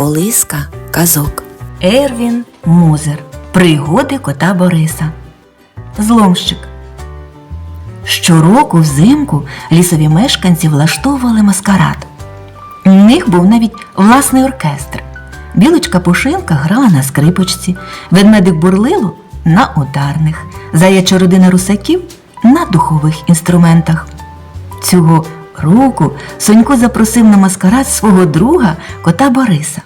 Колиска казок. Ервін Музер. Пригоди кота Бориса. Зломщик. Щороку взимку лісові мешканці влаштовували маскарад. У них був навіть власний оркестр. Білочка Пушинка грала на скрипочці, ведмедик Бурлило на ударних, заяча родина русаків на духових інструментах. Цього року Сонько запросив на маскарад свого друга кота Бориса.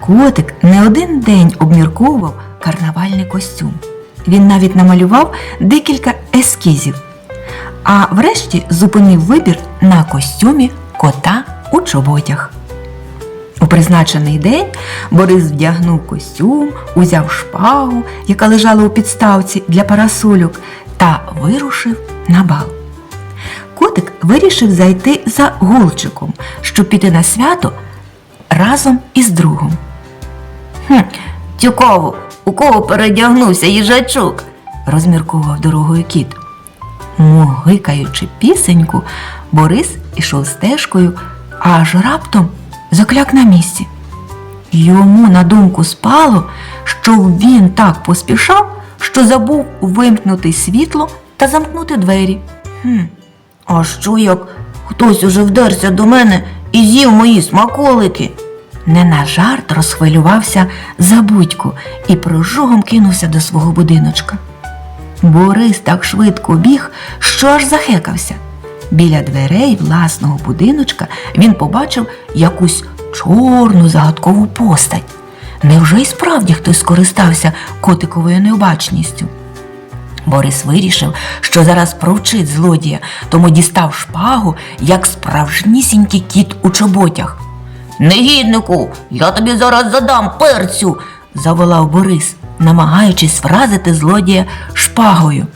Котик не один день обмірковував карнавальний костюм. Він навіть намалював декілька ескізів, а врешті зупинив вибір на костюмі кота у чоботях. У призначений день Борис вдягнув костюм, узяв шпагу, яка лежала у підставці для парасольок, та вирушив на бал. Котик вирішив зайти за голчиком, щоб піти на свято разом із другом. Хм, цікаво, у кого передягнувся їжачок? розміркував дорогою кіт. Могикаючи пісеньку, Борис ішов стежкою, аж раптом закляк на місці. Йому на думку спало, що він так поспішав, що забув вимкнути світло та замкнути двері. Хм, а що як хтось уже вдерся до мене і з'їв мої смаколики? Не на жарт розхвилювався забудько і прожогом кинувся до свого будиночка. Борис так швидко біг, що аж захекався. Біля дверей власного будиночка він побачив якусь чорну загадкову постать. Невже й справді хтось скористався котиковою необачністю? Борис вирішив, що зараз провчить злодія, тому дістав шпагу, як справжнісінький кіт у чоботях. Негіднику, я тобі зараз задам перцю, заволав Борис, намагаючись вразити злодія шпагою.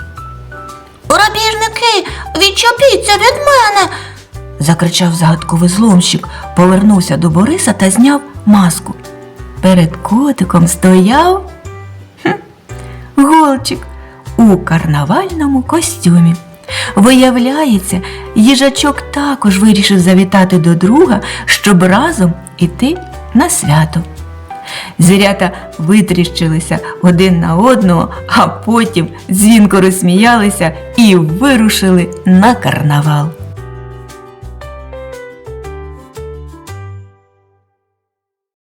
Грабіжники, відчепіться від мене. закричав загадковий зломщик, повернувся до Бориса та зняв маску. Перед котиком стояв хм, голчик у карнавальному костюмі. Виявляється, їжачок також вирішив завітати до друга, щоб разом іти на свято. Звірята витріщилися один на одного, а потім дзвінко розсміялися і вирушили на карнавал.